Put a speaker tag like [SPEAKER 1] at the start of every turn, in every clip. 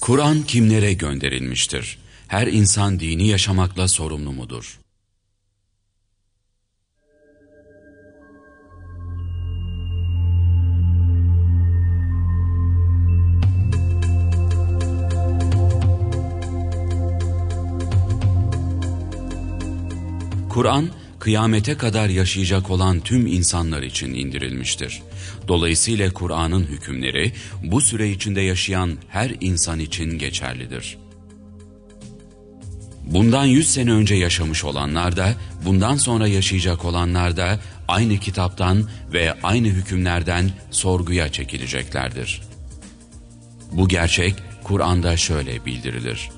[SPEAKER 1] Kur'an kimlere gönderilmiştir? Her insan dini yaşamakla sorumlu mudur? Kur'an, kıyamete kadar yaşayacak olan tüm insanlar için indirilmiştir. Dolayısıyla Kur'an'ın hükümleri bu süre içinde yaşayan her insan için geçerlidir. Bundan yüz sene önce yaşamış olanlar da, bundan sonra yaşayacak olanlar da aynı kitaptan ve aynı hükümlerden sorguya çekileceklerdir. Bu gerçek Kur'an'da şöyle bildirilir.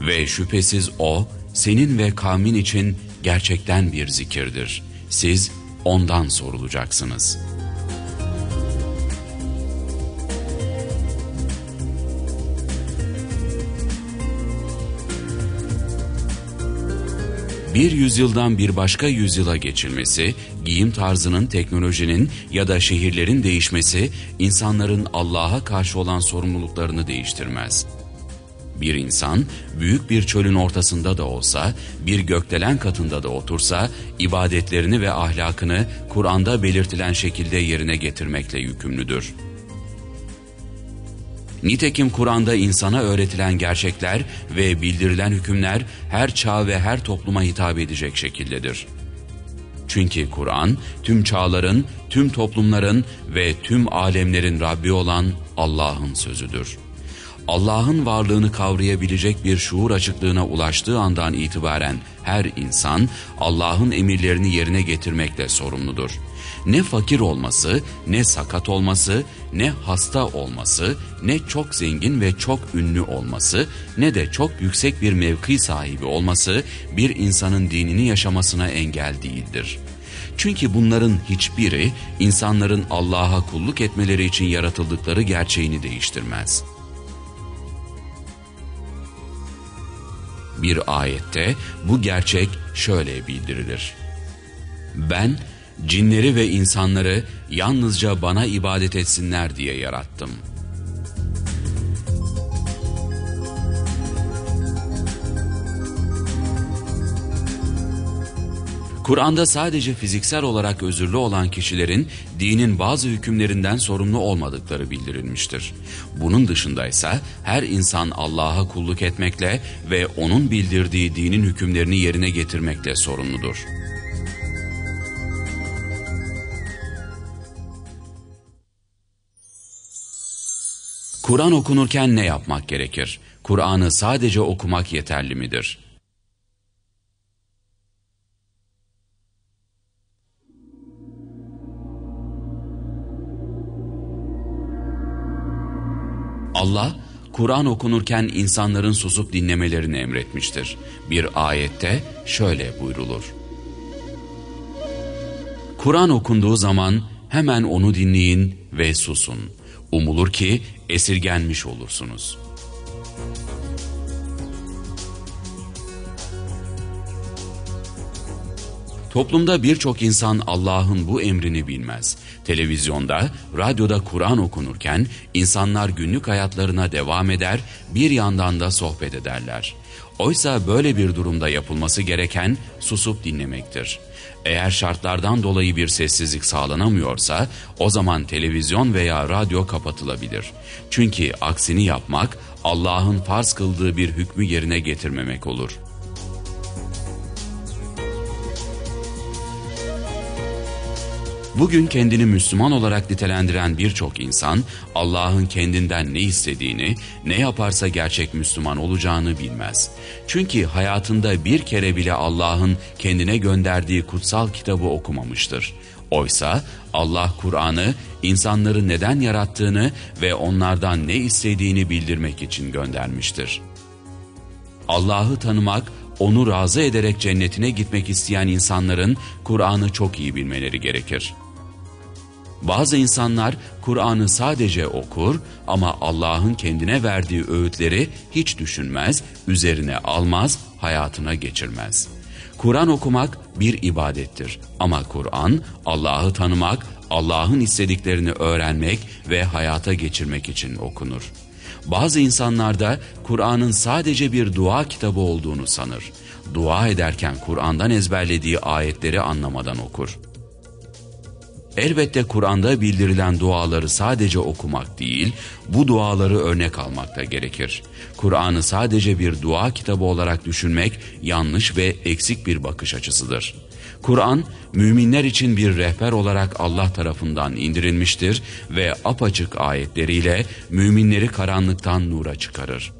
[SPEAKER 1] Ve şüphesiz O, senin ve kavmin için gerçekten bir zikirdir. Siz ondan sorulacaksınız. Bir yüzyıldan bir başka yüzyıla geçilmesi, giyim tarzının, teknolojinin ya da şehirlerin değişmesi, insanların Allah'a karşı olan sorumluluklarını değiştirmez.'' Bir insan büyük bir çölün ortasında da olsa, bir gökdelen katında da otursa, ibadetlerini ve ahlakını Kur'an'da belirtilen şekilde yerine getirmekle yükümlüdür. Nitekim Kur'an'da insana öğretilen gerçekler ve bildirilen hükümler her çağ ve her topluma hitap edecek şekildedir. Çünkü Kur'an tüm çağların, tüm toplumların ve tüm alemlerin Rabbi olan Allah'ın sözüdür.'' Allah'ın varlığını kavrayabilecek bir şuur açıklığına ulaştığı andan itibaren her insan Allah'ın emirlerini yerine getirmekle sorumludur. Ne fakir olması, ne sakat olması, ne hasta olması, ne çok zengin ve çok ünlü olması, ne de çok yüksek bir mevki sahibi olması bir insanın dinini yaşamasına engel değildir. Çünkü bunların hiçbiri insanların Allah'a kulluk etmeleri için yaratıldıkları gerçeğini değiştirmez.'' Bir ayette bu gerçek şöyle bildirilir. Ben cinleri ve insanları yalnızca bana ibadet etsinler diye yarattım.'' Kur'an'da sadece fiziksel olarak özürlü olan kişilerin dinin bazı hükümlerinden sorumlu olmadıkları bildirilmiştir. Bunun dışında ise her insan Allah'a kulluk etmekle ve onun bildirdiği dinin hükümlerini yerine getirmekle sorumludur. Kur'an okunurken ne yapmak gerekir? Kur'an'ı sadece okumak yeterli midir? Allah, Kur'an okunurken insanların susup dinlemelerini emretmiştir. Bir ayette şöyle buyrulur. Kur'an okunduğu zaman hemen onu dinleyin ve susun. Umulur ki esirgenmiş olursunuz.'' Toplumda birçok insan Allah'ın bu emrini bilmez. Televizyonda, radyoda Kur'an okunurken insanlar günlük hayatlarına devam eder, bir yandan da sohbet ederler. Oysa böyle bir durumda yapılması gereken susup dinlemektir. Eğer şartlardan dolayı bir sessizlik sağlanamıyorsa o zaman televizyon veya radyo kapatılabilir. Çünkü aksini yapmak Allah'ın farz kıldığı bir hükmü yerine getirmemek olur.'' Bugün kendini Müslüman olarak nitelendiren birçok insan Allah'ın kendinden ne istediğini, ne yaparsa gerçek Müslüman olacağını bilmez. Çünkü hayatında bir kere bile Allah'ın kendine gönderdiği kutsal kitabı okumamıştır. Oysa Allah Kur'an'ı insanları neden yarattığını ve onlardan ne istediğini bildirmek için göndermiştir. Allah'ı tanımak, onu razı ederek cennetine gitmek isteyen insanların Kur'an'ı çok iyi bilmeleri gerekir. Bazı insanlar Kur'an'ı sadece okur ama Allah'ın kendine verdiği öğütleri hiç düşünmez, üzerine almaz, hayatına geçirmez. Kur'an okumak bir ibadettir ama Kur'an Allah'ı tanımak, Allah'ın istediklerini öğrenmek ve hayata geçirmek için okunur. Bazı insanlar da Kur'an'ın sadece bir dua kitabı olduğunu sanır. Dua ederken Kur'an'dan ezberlediği ayetleri anlamadan okur. Elbette Kur'an'da bildirilen duaları sadece okumak değil, bu duaları örnek almak da gerekir. Kur'an'ı sadece bir dua kitabı olarak düşünmek yanlış ve eksik bir bakış açısıdır. Kur'an, müminler için bir rehber olarak Allah tarafından indirilmiştir ve apaçık ayetleriyle müminleri karanlıktan nura çıkarır.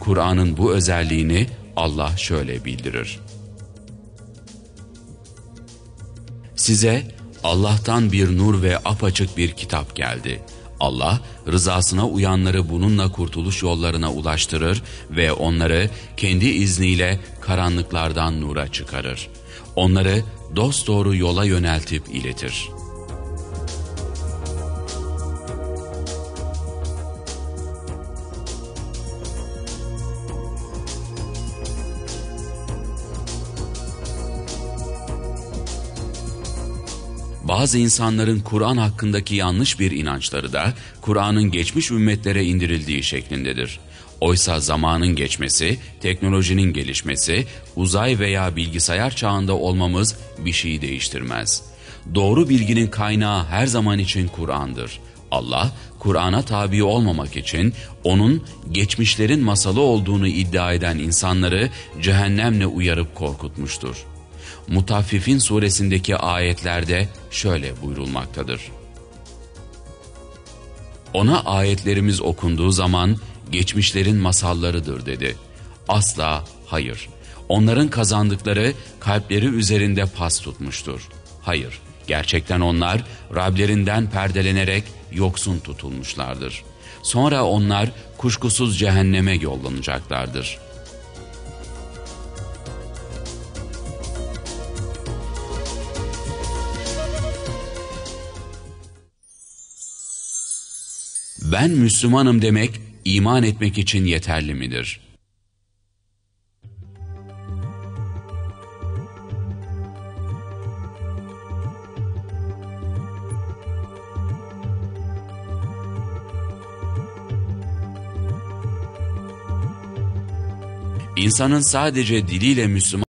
[SPEAKER 1] Kur'an'ın bu özelliğini Allah şöyle bildirir. Size Allah'tan bir nur ve apaçık bir kitap geldi. Allah rızasına uyanları bununla kurtuluş yollarına ulaştırır ve onları kendi izniyle karanlıklardan nura çıkarır. Onları dosdoğru yola yöneltip iletir.'' Bazı insanların Kur'an hakkındaki yanlış bir inançları da Kur'an'ın geçmiş ümmetlere indirildiği şeklindedir. Oysa zamanın geçmesi, teknolojinin gelişmesi, uzay veya bilgisayar çağında olmamız bir şeyi değiştirmez. Doğru bilginin kaynağı her zaman için Kur'an'dır. Allah, Kur'an'a tabi olmamak için onun geçmişlerin masalı olduğunu iddia eden insanları cehennemle uyarıp korkutmuştur. Mutaffifin suresindeki ayetlerde şöyle buyurulmaktadır. Ona ayetlerimiz okunduğu zaman geçmişlerin masallarıdır dedi. Asla hayır. Onların kazandıkları kalpleri üzerinde pas tutmuştur. Hayır, gerçekten onlar Rablerinden perdelenerek yoksun tutulmuşlardır. Sonra onlar kuşkusuz cehenneme yollanacaklardır.'' Ben Müslümanım demek iman etmek için yeterli midir? İnsanın sadece diliyle Müslüman